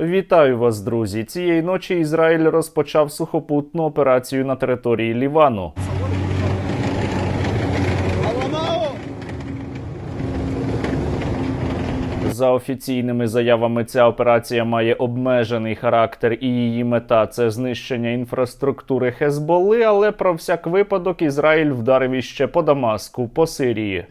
Вітаю вас, друзі! Цієї ночі Ізраїль розпочав сухопутну операцію на території Лівану. За офіційними заявами, ця операція має обмежений характер, і її мета це знищення інфраструктури Хезболи. Але про всяк випадок Ізраїль вдарив іще по Дамаску, по Сирії.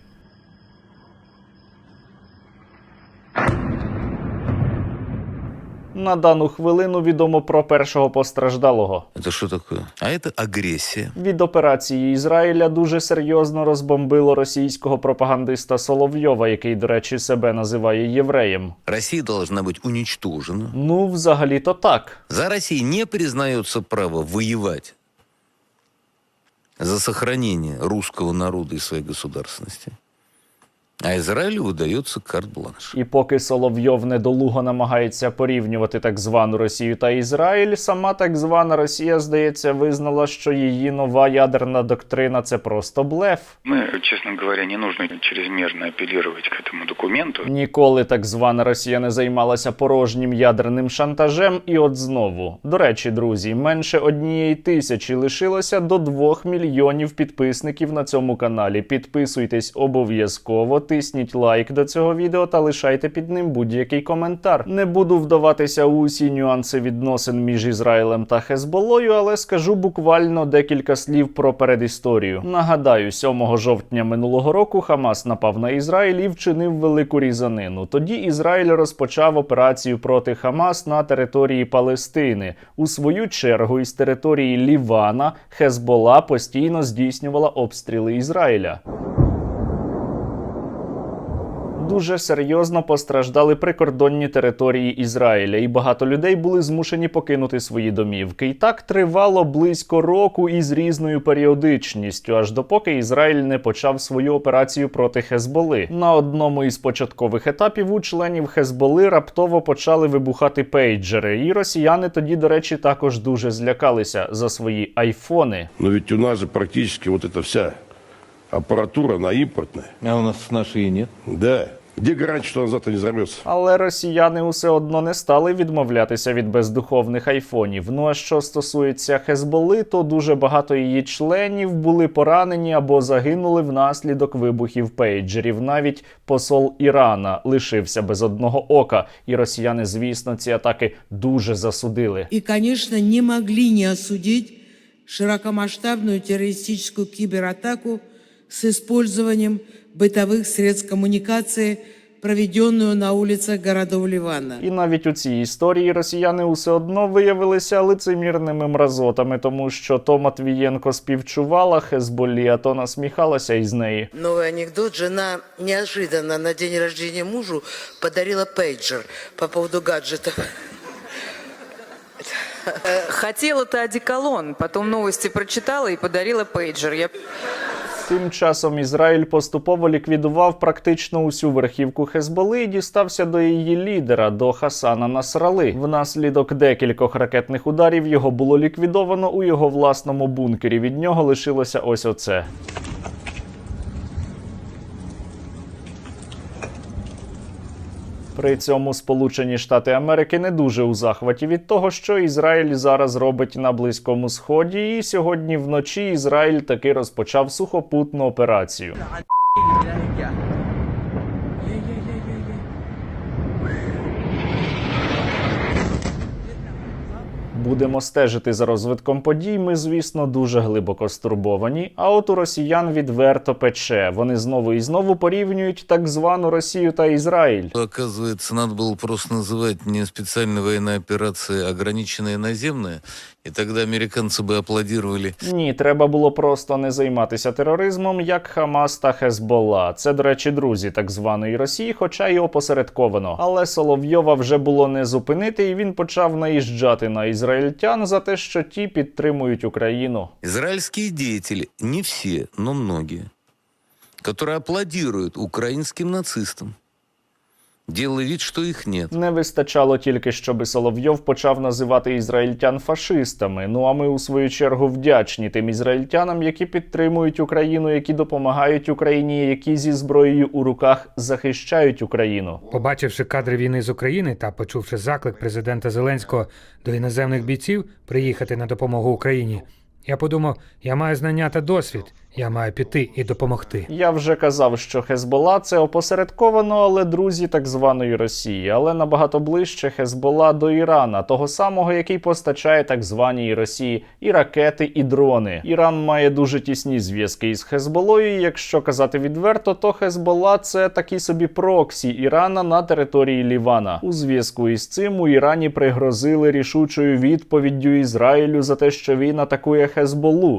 На дану хвилину відомо про першого постраждалого. Это что такое? А это агрессия. Від операції Ізраїля дуже серйозно розбомбило російського пропагандиста Соловйова, який, до речі, себе називає євреєм. Россия должна быть уничтожена. Ну, взагалі-то так. За Россией не признается право воевать за сохранение русского народа и своей государственности. А Израилю выдается карт-бланш. І поки Соловйов недолуго намагається порівнювати так звану Росію та Ізраїль, сама так звана Росія, здається, визнала, що її нова ядерна доктрина це просто блеф. Мы, честно говоря, не нужно чрезмерно апеллировать к этому документу. Ніколи так звана Росія не займалася порожнім ядерним шантажем, і от знову. До речі, друзі, менше однієї тисячі лишилося до двох мільйонів підписників на цьому каналі. Підписуйтесь обов'язково, тисніть лайк до цього відео та лишайте під ним будь-який коментар. Не буду вдаватися у усі нюанси відносин між Ізраїлем та Хезболою, але скажу буквально декілька слів про передісторію. Нагадаю, 7 жовтня минулого року Хамас напав на Ізраїль і вчинив велику різанину. Тоді Ізраїль розпочав операцію проти Хамас на території Палестини. У свою чергу із території Лівана Хезбола постійно здійснювала обстріли Ізраїля. Дуже серйозно постраждали прикордонні території Ізраїля, і багато людей були змушені покинути свої домівки. І так тривало близько року із різною періодичністю, аж допоки Ізраїль не почав свою операцію проти Хезболи. На одному із початкових етапів у членів Хезболи раптово почали вибухати пейджери, і росіяни тоді, до речі, також дуже злякалися за свої айфони. Но ведь у нас же практически вот эта вся аппаратура, она импортная. А у нас нашей и нет. Да. Где гарантия, что она завтра не взорвется? Але росіяни усе одно не стали відмовлятися від бездуховних айфонів. Ну а що стосується Хезболи, то дуже багато її членів були поранені або загинули внаслідок вибухів пейджерів. Навіть посол Ірана лишився без одного ока, і росіяни, звісно, ці атаки дуже засудили. и, конечно, не могли не осудить широкомасштабную террористическую кибератаку с использованием бытовых средств коммуникации, проведенную на улицах городов Ливана. І навіть у цій історії росіяни усе одно виявилися лицемірними мразотами, тому що то Матвієнко співчувала Хезболі, а то насміхалася із неї. Новый анекдот. Жена неожиданно на день рождения мужу подарила пейджер по поводу гаджетов. Хотела-то одеколон, потом новости прочитала и подарила пейджер. Я Тим часом Ізраїль поступово ліквідував практично усю верхівку Хезболи і дістався до її лідера, до Хасана Насрали. Внаслідок декількох ракетних ударів його було ліквідовано у його власному бункері. Від нього лишилося ось оце. При цьому Сполучені Штати Америки не дуже у захваті від того, що Ізраїль зараз робить на Близькому Сході, і сьогодні вночі Ізраїль таки розпочав сухопутну операцію. Будемо стежити за розвитком подій. Ми, звісно, дуже глибоко стурбовані. А от у росіян відверто пече. Вони знову і знову порівнюють так звану Росію та Ізраїль. Оказывается, надо было просто называть не специальная военная операция, а ограниченная наземная. И тогда американцы бы аплодировали. Ні, треба було просто не займатися тероризмом, як Хамас та Хезболла. Це, до речі, друзі так званої Росії, хоча й опосередковано. Але Соловйова вже було не зупинити, і він почав наїжджати на ізраїльтян за те, що ті підтримують Україну. Ізраїльські діятелі, не всі, но многие, которые аплодують українським нацистам, делая вид, что их нет. Не вистачало тільки, щоби Соловйов почав називати ізраїльтян фашистами. Ну а ми у свою чергу вдячні тим ізраїльтянам, які підтримують Україну, які допомагають Україні, які зі зброєю у руках захищають Україну. Побачивши кадри війни з України та почувши заклик президента Зеленського до іноземних бійців приїхати на допомогу Україні, я подумав, я маю знання та досвід, я маю піти і допомогти. Я вже казав, що Хезбола це опосередковано, але друзі так званої Росії, але набагато ближче Хезбола до Ірана, того самого, який постачає так званій Росії і ракети, і дрони. Іран має дуже тісні зв'язки із Хезболою. Якщо казати відверто, то Хезбола це такий собі проксі Ірана на території Лівана. У зв'язку із цим у Ірані пригрозили рішучою відповіддю Ізраїлю за те, що він атакує Хезболу.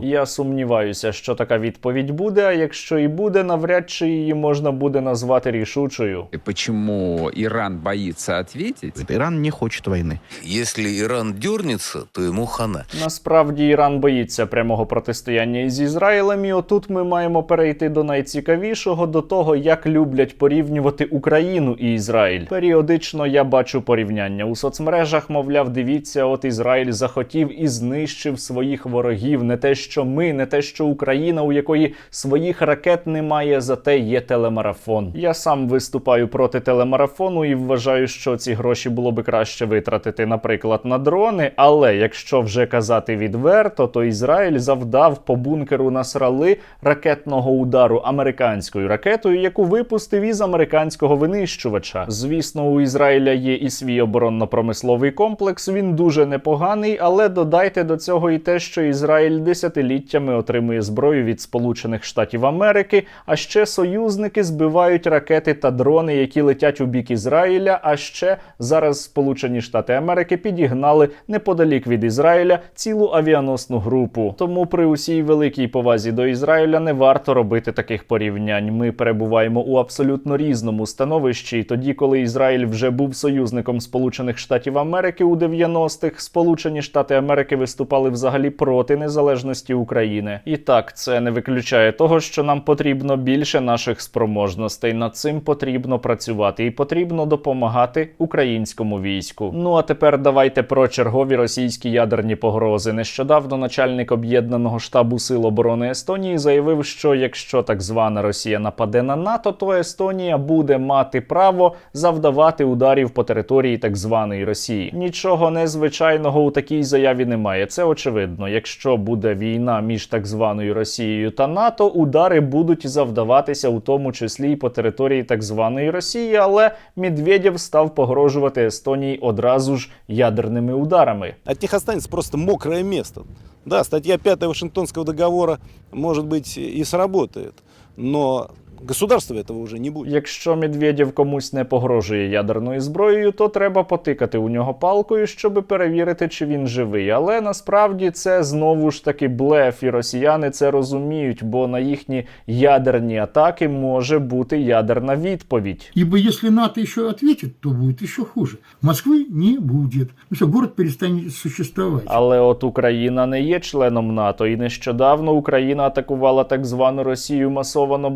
Я сумніваюся, що така відповідь буде. А якщо і буде, навряд чи її можна буде назвати рішучою. И почему Иран боится ответить? Иран не хочет войны. Если Иран дернется, то ему хана. Насправді Іран боїться прямого протистояння із Ізраїлем, і отут ми маємо перейти до найцікавішого, до того, як люблять порівнювати Україну і Ізраїль. Періодично я бачу порівняння у соцмережах. Мовляв, дивіться, от Ізраїль захотів і знищив своїх ворогів. Не те, що ми, не те, що Україна, у якої своїх ракет немає, зате є телемарафон. Я сам виступаю проти телемарафону і вважаю, що ці гроші було би краще витратити, наприклад, на дрони. Але якщо вже казати відверто, то Ізраїль завдав по бункеру Насрали ракетного удару американською ракетою, яку випустив із американського винищувача. Звісно, у Ізраїля є і свій оборонно-промисловий комплекс. Він дуже непоганий, але додайте до цього і те, що Ізраїль десятиліттями отримує зброю від Сполучених Штатів Америки, а ще союзники збивають ракети та дрони, які летять у бік Ізраїля. А ще зараз Сполучені Штати Америки підігнали неподалік від Ізраїля цілу авіаносну групу. Тому при усій великій повазі до Ізраїля не варто робити таких порівнянь. Ми перебуваємо у абсолютно різному становищі. І тоді, коли Ізраїль вже був союзником Сполучених Штатів Америки у 90-х, Сполучені Штати Америки виступали взагалі проти незалежності України. І так, це не виключає того, що нам потрібно більше наших спроможностей. Над цим потрібно працювати і потрібно допомагати українському війську. Ну а тепер давайте про чергові російські ядерні погрози. Нещодавно начальник об'єднаного штабу сил оборони Естонії заявив, що якщо так звана Росія нападе на НАТО, то Естонія буде мати право завдавати ударів по території так званої Росії. Нічого незвичайного у такій заяві немає. Це очевидно. Якщо буде війна між так званою Росією та НАТО, удари будуть завдаватися у тому числі й по території так званої Росії, але Медведєв став погрожувати Естонії одразу ж ядерними ударами. От них останется просто мокрое место. Да, статья 5 Вашингтонского договора, может быть, и сработает, но государства этого уже не будет. Якщо Медведєв комусь не погрожує ядерною зброєю, то треба потикати у нього палкою, щоб перевірити, чи він живий. Але насправді це знову ж таки блеф, і росіяни це розуміють, бо на їхні ядерні атаки може бути ядерна відповідь. Ибо если НАТО еще ответит, то будет еще хуже. Москвы не будет. Ну все, город перестанет существовать. Але от Україна не є членом НАТО, і нещодавно Україна атакувала так звану Росію масовано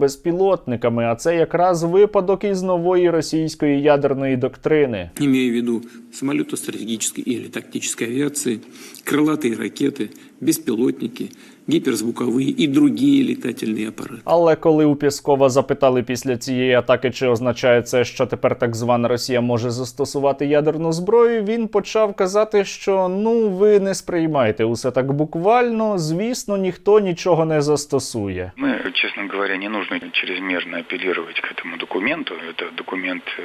безпілотниками. А це якраз випадок із нової російської ядерної доктрини. имея в виду самолеты стратегической или тактической авиации, крылатые ракеты, беспилотники, гиперзвуковые и другие летательные аппараты. Але коли у Пєскова запитали після цієї атаки, чи означає це, що тепер так звана Росія може застосувати ядерну зброю, він почав казати, що ну ви не сприймайте усе так буквально. Звісно, ніхто нічого не застосує. Мы, честно говоря, не нужно чрезмерно апеллировать к этому документу. Это документ э,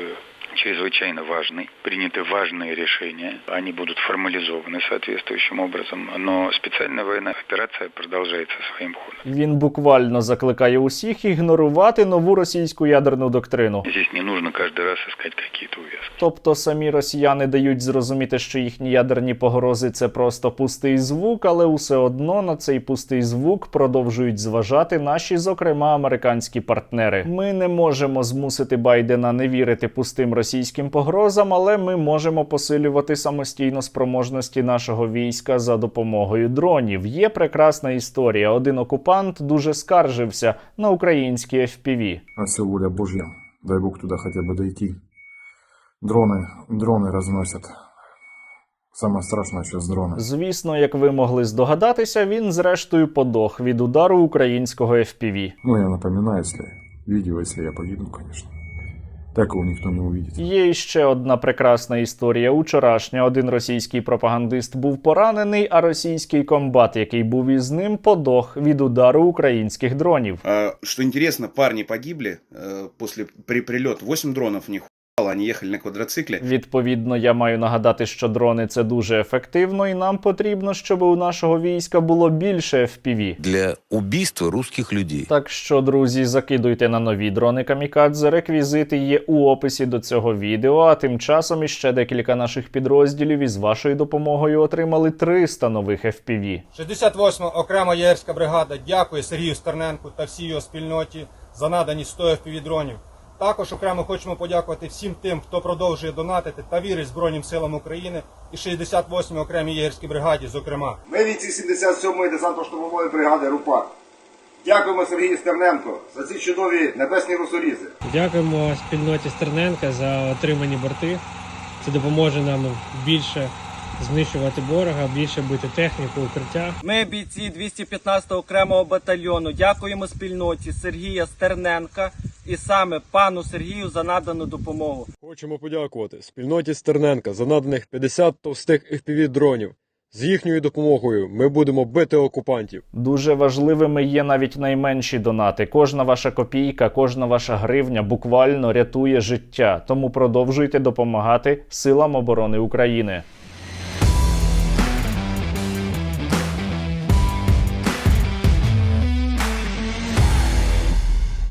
чрезвычайно важный. Приняты важные решения. Они будут формализованы соответствующим образом. Но специальная военная операция продолжается своим ходом. Він буквально закликає усіх ігнорувати нову російську ядерну доктрину. Здесь не нужно каждый раз искать какие-то увязки. Тобто самі росіяни дають зрозуміти, що їхні ядерні погрози це просто пустий звук, але усе одно на цей пустий звук продовжують зважати наші, зокрема, американські партнери. Ми не можемо змусити Байдена не вірити пустим російським погрозам, але ми можемо посилювати самостійно спроможності нашого війська за допомогою дронів. Є прекрасна історія. Один окупант дуже скаржився на українські FPV. А все воля Божья. Дай Бог туда хотя бы дойти. Дроны, дроны разносят. Самое страшное сейчас дроны. Звісно, як ви могли здогадатися, він зрештою подох від удару українського FPV. Ну, я напоминаю, если видео, если я погибну, конечно. Так ніхто не увидит. Є ще одна прекрасна історія. Учорашня один російський пропагандист був поранений, а російський комбат, який був із ним, подох від удару українських дронів. Що цікаво, парні погибли після после при прилет. 8 дронів у них упало, они ехали на квадроцикле. Відповідно, я маю нагадати, що дрони це дуже ефективно, і нам потрібно, щоб у нашого війська було більше FPV. Для убийства русских людей. Так що, друзі, закидуйте на нові дрони камікадзе. Реквізити є у описі до цього відео. А тим часом іще декілька наших підрозділів із вашою допомогою отримали 300 нових FPV. 68 окрема єгерська бригада дякує Сергію Стерненку та всій його спільноті за надані 100 FPV-дронів. Також окремо хочемо подякувати всім тим, хто продовжує донатити та вірить Збройним силам України і 68 окремій єгерській бригаді, зокрема. Ми війці 77-ї десантно-штурмової бригади РУПАК. Дякуємо Сергію Стерненко за ці чудові небесні русорізи. Дякуємо спільноті Стерненка за отримані борти. Це допоможе нам більше знищувати ворога, більше бити техніку, укриття. Ми, бійці 215 окремого батальйону, дякуємо спільноті Сергія Стерненка і саме пану Сергію за надану допомогу. Хочемо подякувати спільноті Стерненка за наданих 50 товстих FPV дронів. З їхньою допомогою ми будемо бити окупантів. Дуже важливими є навіть найменші донати. Кожна ваша копійка, кожна ваша гривня буквально рятує життя. Тому продовжуйте допомагати силам оборони України.